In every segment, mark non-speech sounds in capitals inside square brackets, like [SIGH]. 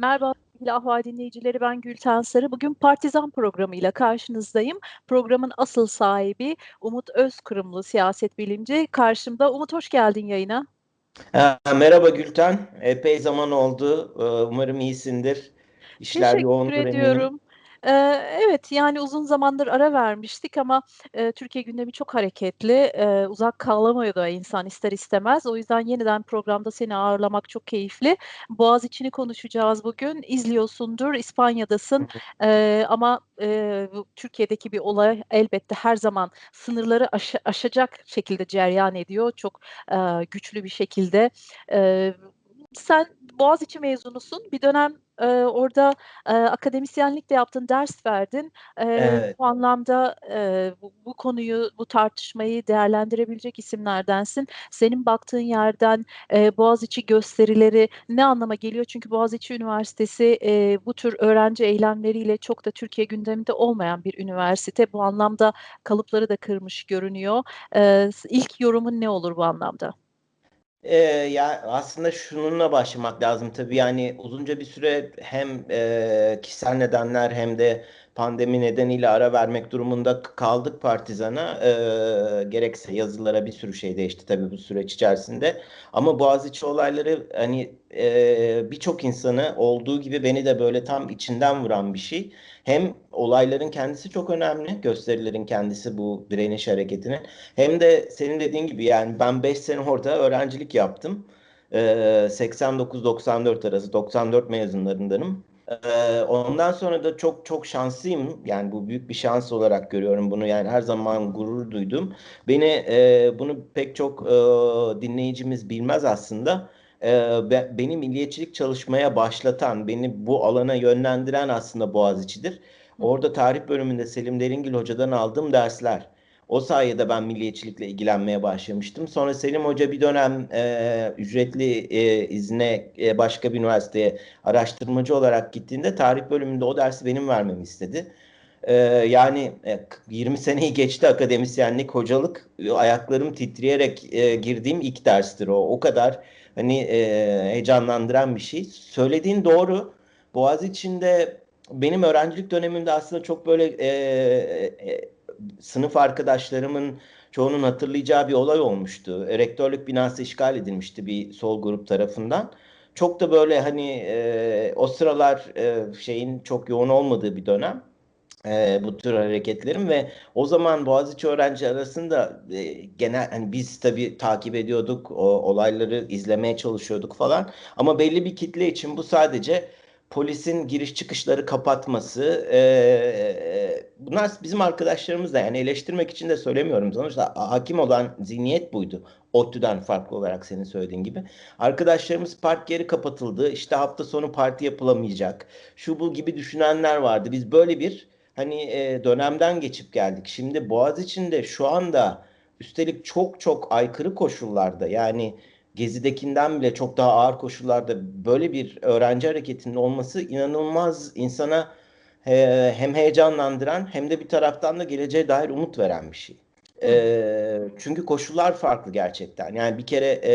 Merhaba sevgili Ahval dinleyicileri ben Gülten Sarı. Bugün Partizan programıyla karşınızdayım. Programın asıl sahibi Umut Özkırımlı siyaset bilimci. Karşımda Umut hoş geldin yayına. merhaba Gülten. Epey zaman oldu. Umarım iyisindir. İşler Teşekkür yoğundur ediyorum. Eminim. Evet, yani uzun zamandır ara vermiştik ama, eee, Türkiye gündemi çok hareketli. Eee, uzak kalamıyor da insan ister istemez. O yüzden yeniden programda seni ağırlamak çok keyifli. Boğaziçi'ni konuşacağız bugün. İzliyorsundur, İspanya'dasın, eee, ama, bu Türkiye'deki bir olay elbette her zaman sınırları aşa aşacak şekilde cereyan ediyor. Çok, eee, güçlü bir şekilde. Eee, sen Boğaziçi mezunusun. Bir dönem, eee, orada, eee, akademisyenlik de yaptın, ders verdin. Eee, Evet. bu anlamda, eee, bu bu konuyu, bu tartışmayı değerlendirebilecek isimlerdensin. Senin baktığın yerden, eee, Boğaziçi gösterileri ne anlama geliyor? Çünkü Boğaziçi Üniversitesi, eee, bu tür öğrenci eylemleriyle çok da Türkiye gündeminde olmayan bir üniversite. Bu anlamda kalıpları da kırmış görünüyor. S ilk yorumun ne olur bu anlamda? Eee, ya, aslında şununla başlamak lazım tabii, yani, uzunca bir süre hem, eee, kişisel nedenler hem de pandemi nedeniyle ara vermek durumunda kaldık Partizan'a. Eee, gerekse yazılara bir sürü şey değişti tabii bu süreç içerisinde. Ama Boğaziçi olayları, hani, eee, birçok insanı olduğu gibi beni de böyle tam içinden vuran bir şey. Hem olayların kendisi çok önemli, gösterilerin kendisi bu direniş hareketinin. Hem de senin dediğin gibi, yani, ben 5 sene orada öğrencilik yaptım. Eee, 89-94 arası, 94 mezunlarındanım. Ondan sonra da çok çok şanslıyım. Yani bu büyük bir şans olarak görüyorum bunu. Yani her zaman gurur duydum. Beni eee, bunu pek çok eee, dinleyicimiz bilmez aslında. Eee, be, beni milliyetçilik çalışmaya başlatan, beni bu alana yönlendiren aslında Boğaziçi'dir. Orada tarih bölümünde Selim Deringil Hoca'dan aldığım dersler. O sayede ben milliyetçilikle ilgilenmeye başlamıştım. Sonra Selim Hoca bir dönem e, ücretli e, izne e, başka bir üniversiteye araştırmacı olarak gittiğinde tarih bölümünde o dersi benim vermemi istedi. E, yani e, 20 seneyi geçti akademisyenlik, hocalık. Ayaklarım titreyerek e, girdiğim ilk derstir o. O kadar hani e, heyecanlandıran bir şey. Söylediğin doğru. Boğaziçi'nde benim öğrencilik dönemimde aslında çok böyle e, e, sınıf arkadaşlarımın çoğunun hatırlayacağı bir olay olmuştu. Rektörlük binası işgal edilmişti bir sol grup tarafından. Çok da böyle hani e, o sıralar e, şeyin çok yoğun olmadığı bir dönem e, bu tür hareketlerin ve o zaman Boğaziçi öğrenci arasında e, genel hani biz tabii takip ediyorduk o olayları izlemeye çalışıyorduk falan ama belli bir kitle için bu sadece polisin giriş çıkışları kapatması e, bunlar bizim arkadaşlarımız da yani eleştirmek için de söylemiyorum sonuçta hakim olan zihniyet buydu. ODTÜ'den farklı olarak senin söylediğin gibi. Arkadaşlarımız park yeri kapatıldı işte hafta sonu parti yapılamayacak şu bu gibi düşünenler vardı. Biz böyle bir hani e, dönemden geçip geldik. Şimdi Boğaziçi'nde şu anda üstelik çok çok aykırı koşullarda yani Gezi'dekinden bile çok daha ağır koşullarda böyle bir öğrenci hareketinin olması inanılmaz insana he, hem heyecanlandıran hem de bir taraftan da geleceğe dair umut veren bir şey. E, çünkü koşullar farklı gerçekten. Yani bir kere e,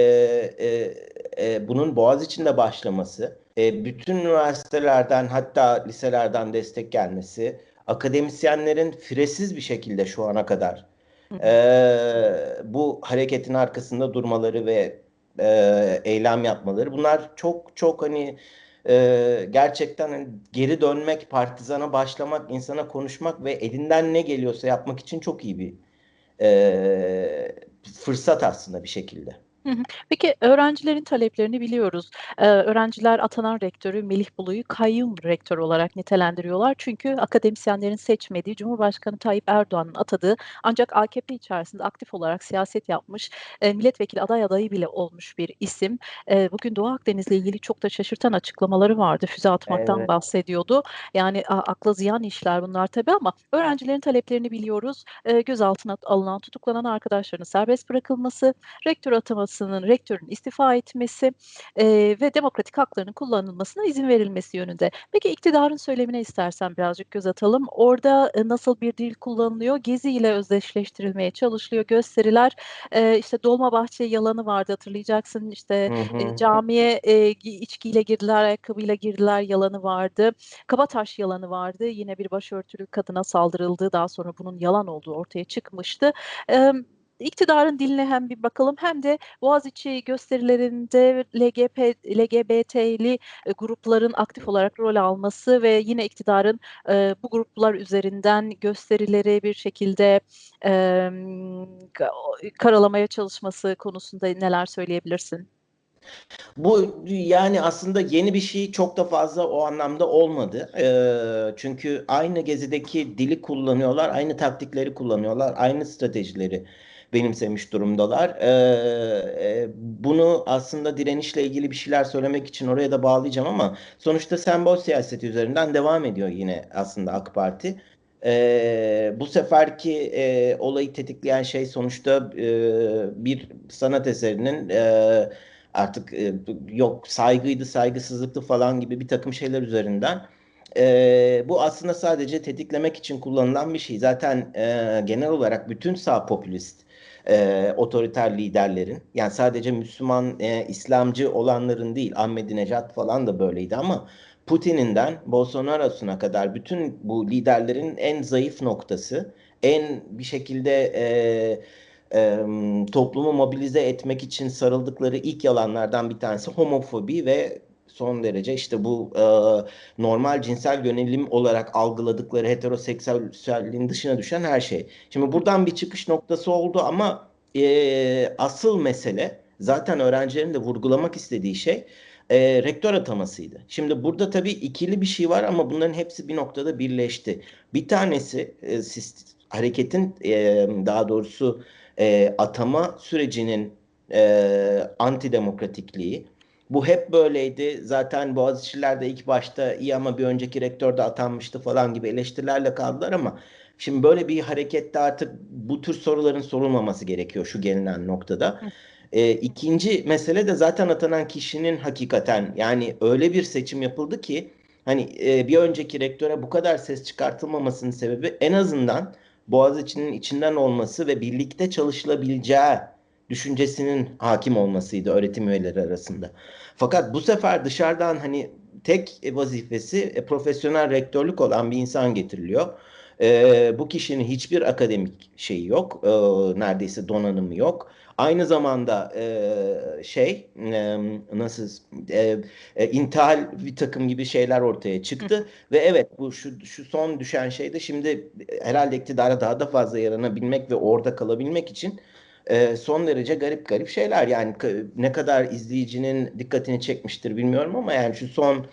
e, e, bunun Boğaz içinde başlaması, e, bütün üniversitelerden hatta liselerden destek gelmesi, akademisyenlerin firesiz bir şekilde şu ana kadar e, bu hareketin arkasında durmaları ve e, eylem yapmaları. Bunlar çok çok hani e, gerçekten hani geri dönmek, partizana başlamak, insana konuşmak ve elinden ne geliyorsa yapmak için çok iyi bir e, fırsat aslında bir şekilde. Peki öğrencilerin taleplerini biliyoruz. Eee, öğrenciler atanan rektörü Melih Bulu'yu kayyum rektör olarak nitelendiriyorlar. Çünkü akademisyenlerin seçmediği, Cumhurbaşkanı Tayyip Erdoğan'ın atadığı ancak AKP içerisinde aktif olarak siyaset yapmış, eee, milletvekili aday adayı bile olmuş bir isim. Eee, bugün Doğu Akdeniz'le ilgili çok da şaşırtan açıklamaları vardı. Füze atmaktan Evet. bahsediyordu. Yani a akla ziyan işler bunlar tabii ama öğrencilerin taleplerini biliyoruz. Eee, gözaltına alınan, tutuklanan arkadaşlarının serbest bırakılması, rektör ataması Üniversitesi'nin rektörünün istifa etmesi e, ve demokratik haklarının kullanılmasına izin verilmesi yönünde. Peki iktidarın söylemine istersen birazcık göz atalım. Orada e, nasıl bir dil kullanılıyor? Gezi ile özdeşleştirilmeye çalışılıyor gösteriler. E, işte Dolmabahçe yalanı vardı hatırlayacaksın. İşte Hı hı. e, camiye e, içkiyle girdiler, ayakkabıyla girdiler yalanı vardı. Kabataş yalanı vardı. Yine bir başörtülü kadına saldırıldı. Daha sonra bunun yalan olduğu ortaya çıkmıştı. E, iktidarın diline hem bir bakalım hem de Boğaziçi gösterilerinde LGP, LGBT'li e, grupların aktif olarak rol alması ve yine iktidarın e, bu gruplar üzerinden gösterileri bir şekilde e, karalamaya çalışması konusunda neler söyleyebilirsin? Bu yani aslında yeni bir şey çok da fazla o anlamda olmadı. Ee, çünkü aynı gezideki dili kullanıyorlar, aynı taktikleri kullanıyorlar, aynı stratejileri benimsemiş durumdalar. Ee, e, bunu aslında direnişle ilgili bir şeyler söylemek için oraya da bağlayacağım ama sonuçta sembol siyaseti üzerinden devam ediyor yine aslında AK Parti. Ee, bu seferki e, olayı tetikleyen şey sonuçta e, bir sanat eserinin e, artık e, yok saygıydı, saygısızlıktı falan gibi bir takım şeyler üzerinden. E, bu aslında sadece tetiklemek için kullanılan bir şey. Zaten e, genel olarak bütün sağ popülist e, otoriter liderlerin yani sadece Müslüman, e, İslamcı olanların değil Ahmadinejad falan da böyleydi ama Putin'inden Bolsonaro'suna kadar bütün bu liderlerin en zayıf noktası en bir şekilde e, e, toplumu mobilize etmek için sarıldıkları ilk yalanlardan bir tanesi homofobi ve son derece işte bu e, normal cinsel yönelim olarak algıladıkları heteroseksüelliğin dışına düşen her şey. Şimdi buradan bir çıkış noktası oldu ama e, asıl mesele zaten öğrencilerin de vurgulamak istediği şey e, rektör atamasıydı. Şimdi burada tabii ikili bir şey var ama bunların hepsi bir noktada birleşti. Bir tanesi e, hareketin e, daha doğrusu e, atama sürecinin e, antidemokratikliği. Bu hep böyleydi. Zaten Boğaziçi'liler de ilk başta iyi ama bir önceki rektör de atanmıştı falan gibi eleştirilerle kaldılar ama şimdi böyle bir harekette artık bu tür soruların sorulmaması gerekiyor şu gelinen noktada. E, ikinci mesele de zaten atanan kişinin hakikaten yani öyle bir seçim yapıldı ki hani e, bir önceki rektöre bu kadar ses çıkartılmamasının sebebi en azından Boğaziçi'nin içinden olması ve birlikte çalışılabileceği düşüncesinin hakim olmasıydı öğretim üyeleri arasında. Fakat bu sefer dışarıdan hani tek vazifesi e, profesyonel rektörlük olan bir insan getiriliyor. E, bu kişinin hiçbir akademik şeyi yok, e, neredeyse donanımı yok. Aynı zamanda e, şey e, nasıl e, e, intihal bir takım gibi şeyler ortaya çıktı Hı. ve evet bu şu şu son düşen şey de şimdi herhalde iktidara daha da fazla yaranabilmek ve orada kalabilmek için e, son derece garip garip şeyler. Yani ne kadar izleyicinin dikkatini çekmiştir bilmiyorum ama yani şu son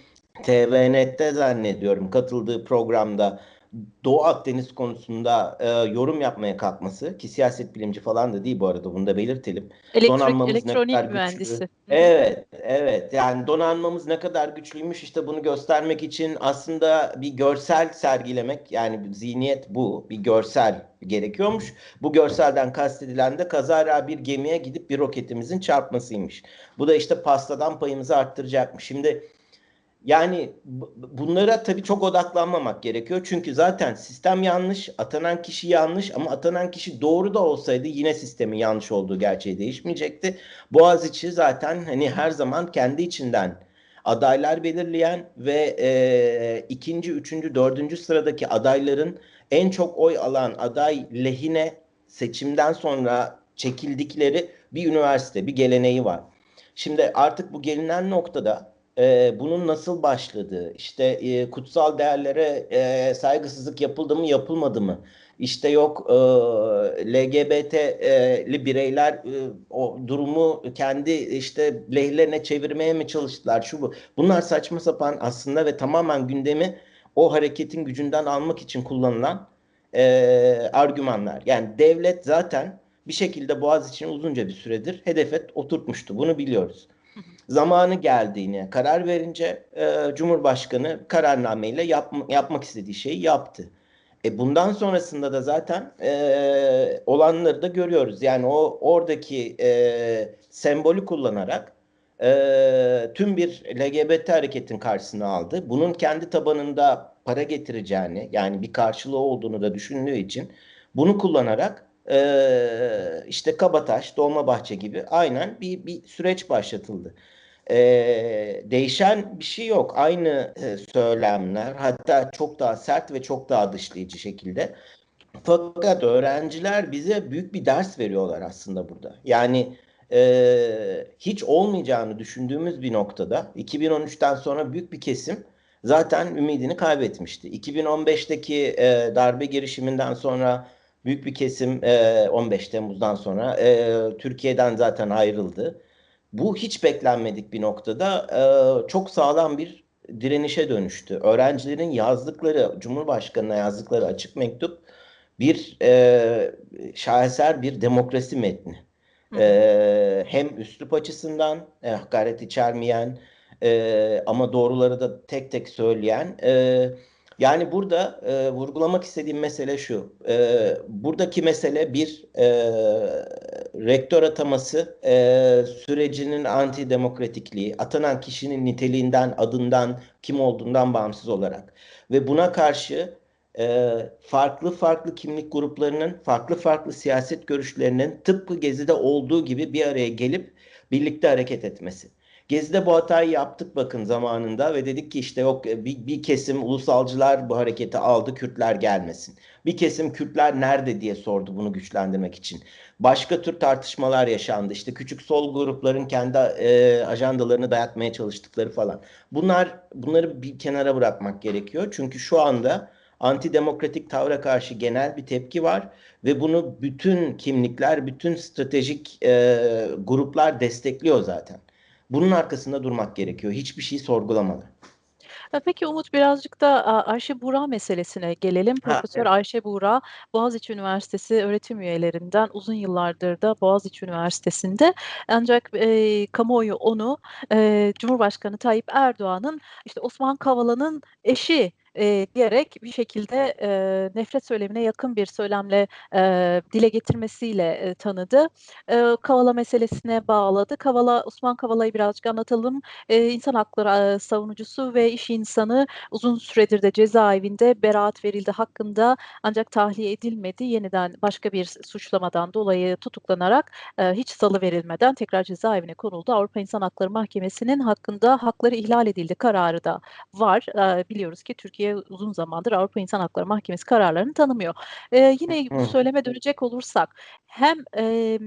TVNet'te zannediyorum katıldığı programda Doğu Akdeniz konusunda e, yorum yapmaya kalkması ki siyaset bilimci falan da değil bu arada bunu da belirtelim. Elektrik, donanmamız elektronik ne kadar mühendisi. Güçlü. Evet, evet. Yani donanmamız ne kadar güçlüymüş işte bunu göstermek için aslında bir görsel sergilemek yani zihniyet bu. Bir görsel gerekiyormuş. Bu görselden kastedilen de kazara bir gemiye gidip bir roketimizin çarpmasıymış. Bu da işte pastadan payımızı arttıracakmış. Şimdi yani bunlara tabii çok odaklanmamak gerekiyor. Çünkü zaten sistem yanlış, atanan kişi yanlış ama atanan kişi doğru da olsaydı yine sistemin yanlış olduğu gerçeği değişmeyecekti. Boğaziçi zaten hani her zaman kendi içinden adaylar belirleyen ve e, ikinci, üçüncü, dördüncü sıradaki adayların en çok oy alan aday lehine seçimden sonra çekildikleri bir üniversite, bir geleneği var. Şimdi artık bu gelinen noktada e, bunun nasıl başladığı, işte e, kutsal değerlere e, saygısızlık yapıldı mı yapılmadı mı, işte yok e, LGBT'li bireyler e, o durumu kendi işte lehlerine çevirmeye mi çalıştılar şu bu. Bunlar saçma sapan aslında ve tamamen gündemi o hareketin gücünden almak için kullanılan e, argümanlar. Yani devlet zaten bir şekilde Boğaz için uzunca bir süredir hedefe oturtmuştu. Bunu biliyoruz zamanı geldiğini karar verince e, Cumhurbaşkanı kararnameyle yap, yapmak istediği şeyi yaptı. E bundan sonrasında da zaten e, olanları da görüyoruz. Yani o oradaki e, sembolü kullanarak e, tüm bir LGBT hareketin karşısına aldı. Bunun kendi tabanında para getireceğini yani bir karşılığı olduğunu da düşündüğü için bunu kullanarak e, işte Kabataş, Dolmabahçe gibi aynen bir, bir süreç başlatıldı. E, değişen bir şey yok. Aynı e, söylemler hatta çok daha sert ve çok daha dışlayıcı şekilde. Fakat öğrenciler bize büyük bir ders veriyorlar aslında burada. Yani e, hiç olmayacağını düşündüğümüz bir noktada 2013'ten sonra büyük bir kesim zaten ümidini kaybetmişti. 2015'teki e, darbe girişiminden sonra büyük bir kesim e, 15 Temmuz'dan sonra e, Türkiye'den zaten ayrıldı. Bu hiç beklenmedik bir noktada e, çok sağlam bir direnişe dönüştü. Öğrencilerin yazdıkları, Cumhurbaşkanı'na yazdıkları açık mektup bir e, şaheser bir demokrasi metni. E, hem üslup açısından e, hakaret içermeyen e, ama doğruları da tek tek söyleyen. E, yani burada e, vurgulamak istediğim mesele şu. E, buradaki mesele bir e, rektör ataması e, sürecinin antidemokratikliği, atanan kişinin niteliğinden, adından, kim olduğundan bağımsız olarak. Ve buna karşı e, farklı farklı kimlik gruplarının, farklı farklı siyaset görüşlerinin tıpkı Gezi'de olduğu gibi bir araya gelip birlikte hareket etmesi. Gezi'de bu hatayı yaptık bakın zamanında ve dedik ki işte yok bir, bir kesim ulusalcılar bu hareketi aldı Kürtler gelmesin. Bir kesim Kürtler nerede diye sordu bunu güçlendirmek için. Başka tür tartışmalar yaşandı. İşte küçük sol grupların kendi e, ajandalarını dayatmaya çalıştıkları falan. Bunlar bunları bir kenara bırakmak gerekiyor. Çünkü şu anda antidemokratik tavra karşı genel bir tepki var ve bunu bütün kimlikler, bütün stratejik e, gruplar destekliyor zaten. Bunun arkasında durmak gerekiyor. Hiçbir şeyi sorgulamadan. Peki Umut birazcık da Ayşe Buğra meselesine gelelim. Ha, Profesör evet. Ayşe Buğra Boğaziçi Üniversitesi öğretim üyelerinden uzun yıllardır da Boğaziçi Üniversitesi'nde ancak e, kamuoyu onu e, Cumhurbaşkanı Tayyip Erdoğan'ın işte Osman Kavala'nın eşi e, diyerek bir şekilde e, nefret söylemine yakın bir söylemle e, dile getirmesiyle e, tanıdı. E, Kavala meselesine bağladı. Kavala, Osman Kavala'yı birazcık anlatalım. E, insan hakları e, savunucusu ve iş insanı uzun süredir de cezaevinde beraat verildi hakkında ancak tahliye edilmedi. Yeniden başka bir suçlamadan dolayı tutuklanarak e, hiç salı verilmeden tekrar cezaevine konuldu. Avrupa İnsan Hakları Mahkemesi'nin hakkında hakları ihlal edildi kararı da var. E, biliyoruz ki Türkiye Türkiye uzun zamandır Avrupa İnsan Hakları Mahkemesi kararlarını tanımıyor. Ee, yine bu söyleme dönecek olursak hem e,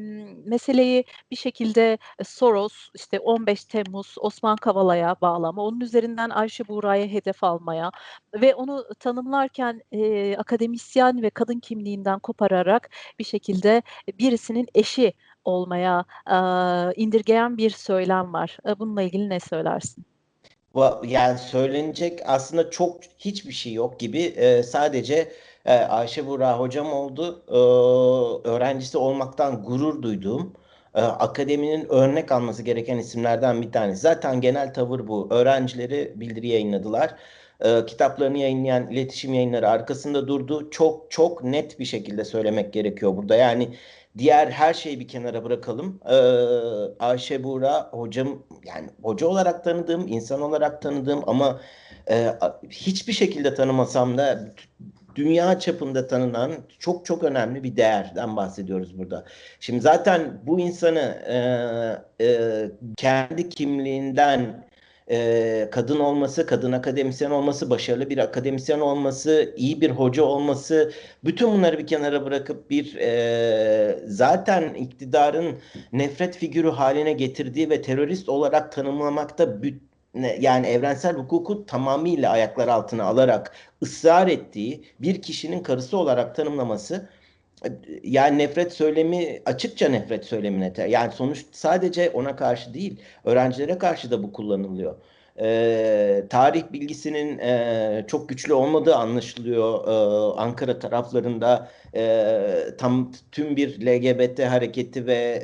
meseleyi bir şekilde Soros, işte 15 Temmuz Osman Kavala'ya bağlama, onun üzerinden Ayşe Buğra'ya hedef almaya ve onu tanımlarken e, akademisyen ve kadın kimliğinden kopararak bir şekilde birisinin eşi olmaya e, indirgeyen bir söylem var. Bununla ilgili ne söylersin? Yani söylenecek aslında çok hiçbir şey yok gibi. Ee, sadece e, Ayşe Buğra hocam oldu. Ee, öğrencisi olmaktan gurur duyduğum, e, akademinin örnek alması gereken isimlerden bir tanesi. Zaten genel tavır bu. Öğrencileri bildiri yayınladılar. Ee, kitaplarını yayınlayan iletişim yayınları arkasında durdu. Çok çok net bir şekilde söylemek gerekiyor burada. Yani Diğer her şeyi bir kenara bırakalım. Ee, Ayşe Buğra hocam yani hoca olarak tanıdığım, insan olarak tanıdığım ama e, hiçbir şekilde tanımasam da dünya çapında tanınan çok çok önemli bir değerden bahsediyoruz burada. Şimdi zaten bu insanı e, e, kendi kimliğinden e, kadın olması, kadın akademisyen olması, başarılı bir akademisyen olması, iyi bir hoca olması, bütün bunları bir kenara bırakıp bir e, zaten iktidarın nefret figürü haline getirdiği ve terörist olarak tanımlamakta yani evrensel hukuku tamamıyla ayaklar altına alarak ısrar ettiği bir kişinin karısı olarak tanımlaması yani nefret söylemi açıkça nefret söylemine yani sonuç sadece ona karşı değil öğrencilere karşı da bu kullanılıyor. Ee, tarih bilgisinin e, çok güçlü olmadığı anlaşılıyor ee, Ankara taraflarında e, tam tüm bir LGBT hareketi ve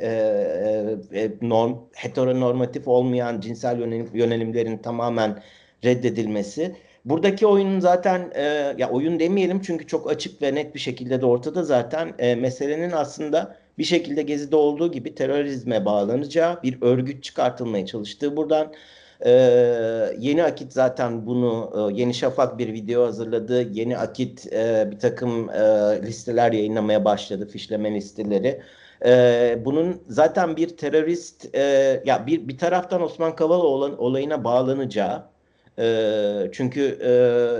e, e, norm, heteronormatif olmayan cinsel yönelim, yönelimlerin tamamen reddedilmesi Buradaki oyunun zaten e, ya oyun demeyelim çünkü çok açık ve net bir şekilde de ortada zaten e, meselenin aslında bir şekilde Gezi'de olduğu gibi terörizme bağlanacağı bir örgüt çıkartılmaya çalıştığı buradan e, Yeni Akit zaten bunu e, Yeni Şafak bir video hazırladı. Yeni Akit e, bir takım e, listeler yayınlamaya başladı, fişleme listeleri. E, bunun zaten bir terörist e, ya bir bir taraftan Osman Kavala olan olayına bağlanacağı e, çünkü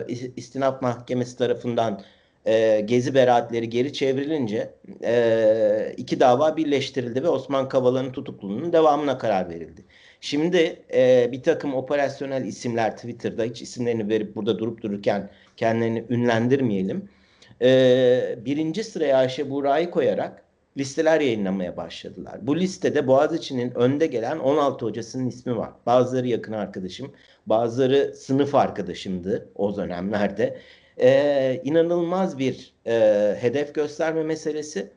e, istinaf mahkemesi tarafından e, gezi beraatleri geri çevrilince e, iki dava birleştirildi ve Osman Kavala'nın tutukluluğunun devamına karar verildi. Şimdi e, bir takım operasyonel isimler Twitter'da hiç isimlerini verip burada durup dururken kendilerini ünlendirmeyelim. E, birinci sıraya Ayşe Buğra'yı koyarak listeler yayınlamaya başladılar. Bu listede Boğaziçi'nin önde gelen 16 hocasının ismi var. Bazıları yakın arkadaşım, bazıları sınıf arkadaşımdı o dönemlerde. Ee, inanılmaz bir e, hedef gösterme meselesi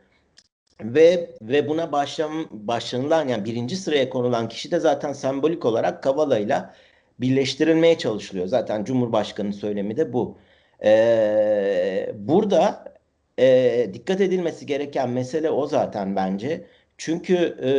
ve ve buna başlam, başlanılan yani birinci sıraya konulan kişi de zaten sembolik olarak Kavala'yla birleştirilmeye çalışılıyor. Zaten Cumhurbaşkanı söylemi de bu. Ee, burada e, dikkat edilmesi gereken mesele o zaten bence. Çünkü e,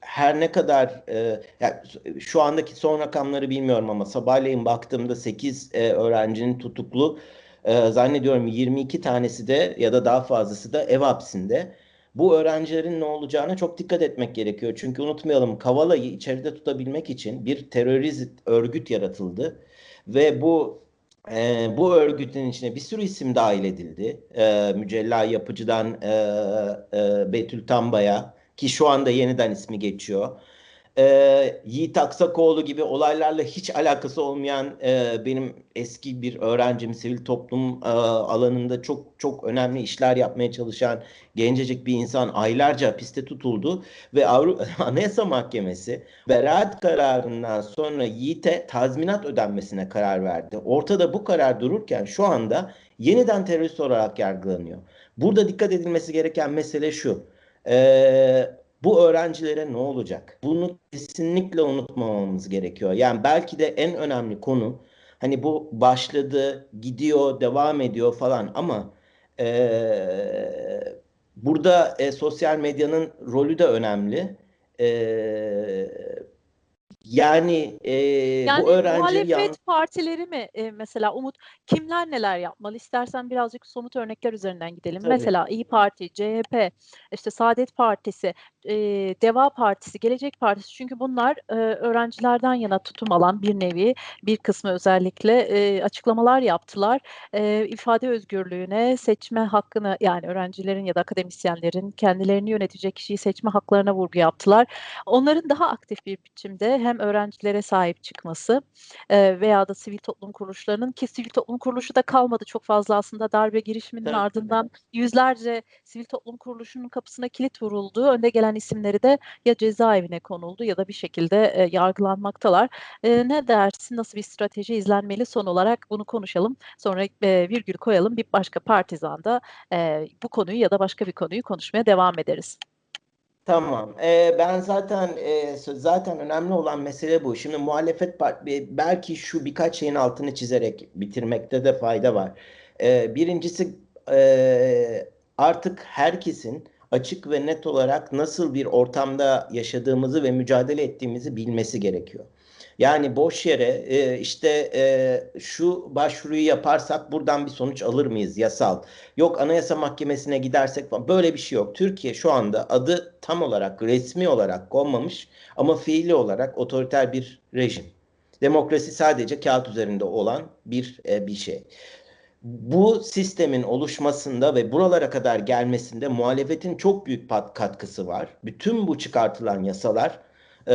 her ne kadar e, yani şu andaki son rakamları bilmiyorum ama sabahleyin baktığımda 8 e, öğrencinin tutuklu e, zannediyorum 22 tanesi de ya da daha fazlası da ev hapsinde. Bu öğrencilerin ne olacağına çok dikkat etmek gerekiyor. Çünkü unutmayalım Kavala'yı içeride tutabilmek için bir terörist örgüt yaratıldı. Ve bu e, bu örgütün içine bir sürü isim dahil edildi. E, Mücella Yapıcı'dan e, e, Betül Tamba'ya ki şu anda yeniden ismi geçiyor e, Yiğit Aksakoğlu gibi olaylarla hiç alakası olmayan e, benim eski bir öğrencim sivil toplum e, alanında çok çok önemli işler yapmaya çalışan gencecik bir insan aylarca hapiste tutuldu ve Avrupa [LAUGHS] Anayasa Mahkemesi beraat kararından sonra Yiğit'e tazminat ödenmesine karar verdi. Ortada bu karar dururken şu anda yeniden terörist olarak yargılanıyor. Burada dikkat edilmesi gereken mesele şu. Eee bu öğrencilere ne olacak? Bunu kesinlikle unutmamamız gerekiyor. Yani belki de en önemli konu hani bu başladı, gidiyor, devam ediyor falan ama e, burada e, sosyal medyanın rolü de önemli. E, yani, e, Yani bu öğrenci muhalefet yan... partileri mi e, mesela Umut kimler neler yapmalı? İstersen birazcık somut örnekler üzerinden gidelim. Tabii. Mesela İyi Parti, CHP, işte Saadet Partisi, e, Deva Partisi, Gelecek Partisi çünkü bunlar e, öğrencilerden yana tutum alan bir nevi bir kısmı özellikle e, açıklamalar yaptılar. E, ifade özgürlüğüne, seçme hakkını yani öğrencilerin ya da akademisyenlerin kendilerini yönetecek kişiyi seçme haklarına vurgu yaptılar. Onların daha aktif bir biçimde hem öğrencilere sahip çıkması e, veya da sivil toplum kuruluşlarının ki sivil toplum kuruluşu da kalmadı çok fazla aslında darbe girişiminin Tabii, ardından yüzlerce sivil toplum kuruluşunun kapısına kilit vuruldu. Önde gelen isimleri de ya cezaevine konuldu ya da bir şekilde e, yargılanmaktalar. E, ne dersin? Nasıl bir strateji izlenmeli? Son olarak bunu konuşalım. Sonra e, virgül koyalım. Bir başka partizanda e, bu konuyu ya da başka bir konuyu konuşmaya devam ederiz. Tamam. Ee, ben zaten e, zaten önemli olan mesele bu. Şimdi muhalefet belki şu birkaç şeyin altını çizerek bitirmekte de fayda var. Ee, birincisi e, artık herkesin açık ve net olarak nasıl bir ortamda yaşadığımızı ve mücadele ettiğimizi bilmesi gerekiyor. Yani boş yere e, işte e, şu başvuruyu yaparsak buradan bir sonuç alır mıyız yasal? Yok Anayasa Mahkemesi'ne gidersek falan böyle bir şey yok. Türkiye şu anda adı tam olarak resmi olarak konmamış ama fiili olarak otoriter bir rejim. Demokrasi sadece kağıt üzerinde olan bir e, bir şey. Bu sistemin oluşmasında ve buralara kadar gelmesinde muhalefetin çok büyük katkısı var. Bütün bu çıkartılan yasalar e,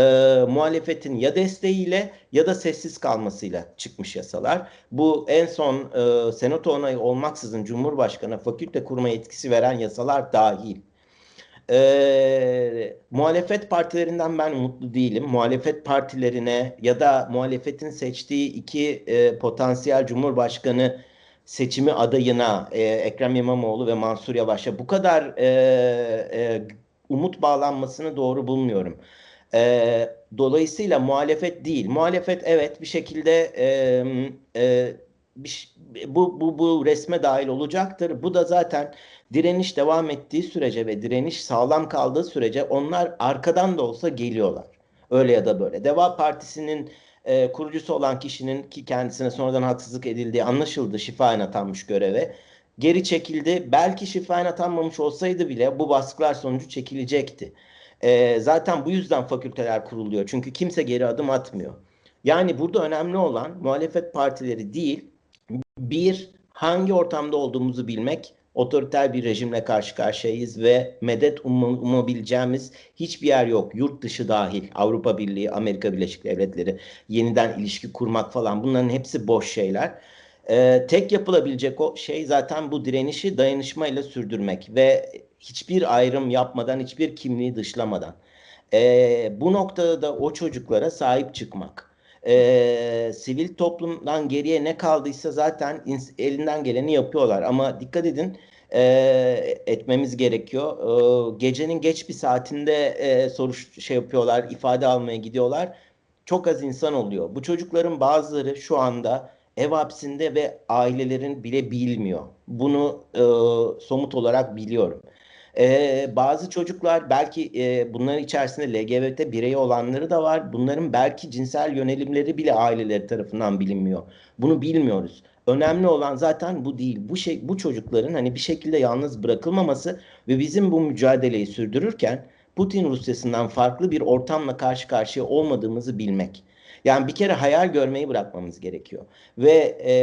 muhalefetin ya desteğiyle ya da sessiz kalmasıyla çıkmış yasalar. Bu en son e, senato onayı olmaksızın Cumhurbaşkanı fakülte kurma yetkisi veren yasalar dahil. E, muhalefet partilerinden ben mutlu değilim. Muhalefet partilerine ya da muhalefetin seçtiği iki e, potansiyel Cumhurbaşkanı seçimi adayına e, Ekrem İmamoğlu ve Mansur Yavaş'a bu kadar e, e, umut bağlanmasını doğru bulmuyorum. E, dolayısıyla muhalefet değil. Muhalefet evet bir şekilde e, e, bir bu, bu, bu resme dahil olacaktır. Bu da zaten direniş devam ettiği sürece ve direniş sağlam kaldığı sürece onlar arkadan da olsa geliyorlar. Öyle ya da böyle. Deva Partisi'nin e, kurucusu olan kişinin ki kendisine sonradan haksızlık edildiği anlaşıldı şifayen atanmış göreve. Geri çekildi. Belki şifayen atanmamış olsaydı bile bu baskılar sonucu çekilecekti. E, zaten bu yüzden fakülteler kuruluyor. Çünkü kimse geri adım atmıyor. Yani burada önemli olan muhalefet partileri değil, bir, hangi ortamda olduğumuzu bilmek, otoriter bir rejimle karşı karşıyayız ve medet um- umabileceğimiz hiçbir yer yok. Yurt dışı dahil, Avrupa Birliği, Amerika Birleşik Devletleri, yeniden ilişki kurmak falan bunların hepsi boş şeyler. Ee, tek yapılabilecek o şey zaten bu direnişi dayanışmayla sürdürmek ve hiçbir ayrım yapmadan, hiçbir kimliği dışlamadan. Ee, bu noktada da o çocuklara sahip çıkmak. Ee, sivil toplumdan geriye ne kaldıysa zaten elinden geleni yapıyorlar. Ama dikkat edin e, etmemiz gerekiyor. Ee, gecenin geç bir saatinde e, soruş şey yapıyorlar, ifade almaya gidiyorlar. Çok az insan oluyor. Bu çocukların bazıları şu anda ev hapsinde ve ailelerin bile bilmiyor. Bunu e, somut olarak biliyorum. Ee, bazı çocuklar belki e, bunların içerisinde LGBT bireyi olanları da var. Bunların belki cinsel yönelimleri bile aileleri tarafından bilinmiyor. Bunu bilmiyoruz. Önemli olan zaten bu değil. Bu şey bu çocukların hani bir şekilde yalnız bırakılmaması ve bizim bu mücadeleyi sürdürürken Putin Rusyasından farklı bir ortamla karşı karşıya olmadığımızı bilmek. Yani bir kere hayal görmeyi bırakmamız gerekiyor. Ve e,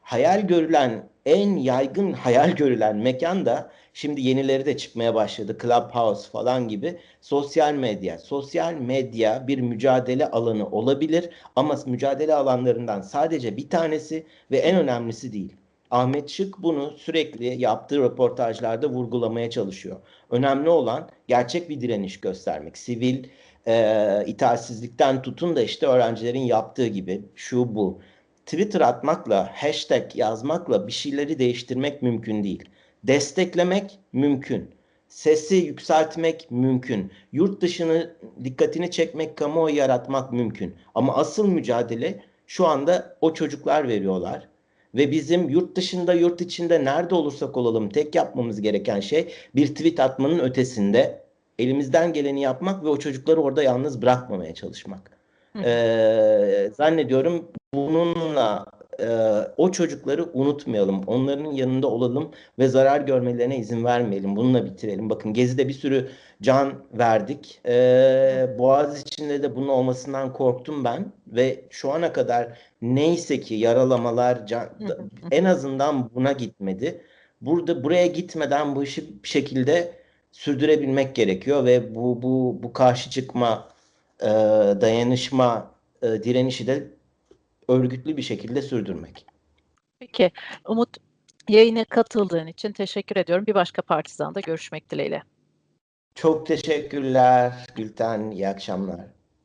hayal görülen en yaygın hayal görülen mekan da şimdi yenileri de çıkmaya başladı. Clubhouse falan gibi sosyal medya. Sosyal medya bir mücadele alanı olabilir ama mücadele alanlarından sadece bir tanesi ve en önemlisi değil. Ahmet Şık bunu sürekli yaptığı röportajlarda vurgulamaya çalışıyor. Önemli olan gerçek bir direniş göstermek. Sivil e, itaatsizlikten tutun da işte öğrencilerin yaptığı gibi şu bu. Twitter atmakla, hashtag yazmakla bir şeyleri değiştirmek mümkün değil. Desteklemek mümkün. Sesi yükseltmek mümkün. Yurt dışını dikkatini çekmek, kamuoyu yaratmak mümkün. Ama asıl mücadele şu anda o çocuklar veriyorlar. Ve bizim yurt dışında, yurt içinde nerede olursak olalım tek yapmamız gereken şey bir tweet atmanın ötesinde elimizden geleni yapmak ve o çocukları orada yalnız bırakmamaya çalışmak. Ee, zannediyorum bununla e, o çocukları unutmayalım. Onların yanında olalım ve zarar görmelerine izin vermeyelim. Bununla bitirelim. Bakın Gezi'de bir sürü can verdik. Ee, Boğaz içinde de bunun olmasından korktum ben ve şu ana kadar neyse ki yaralamalar can, en azından buna gitmedi. Burada buraya gitmeden bu işi bir şekilde sürdürebilmek gerekiyor ve bu bu bu karşı çıkma e, dayanışma e, direnişi de örgütlü bir şekilde sürdürmek. Peki Umut yayına katıldığın için teşekkür ediyorum. Bir başka partizanda görüşmek dileğiyle. Çok teşekkürler Gülten. İyi akşamlar.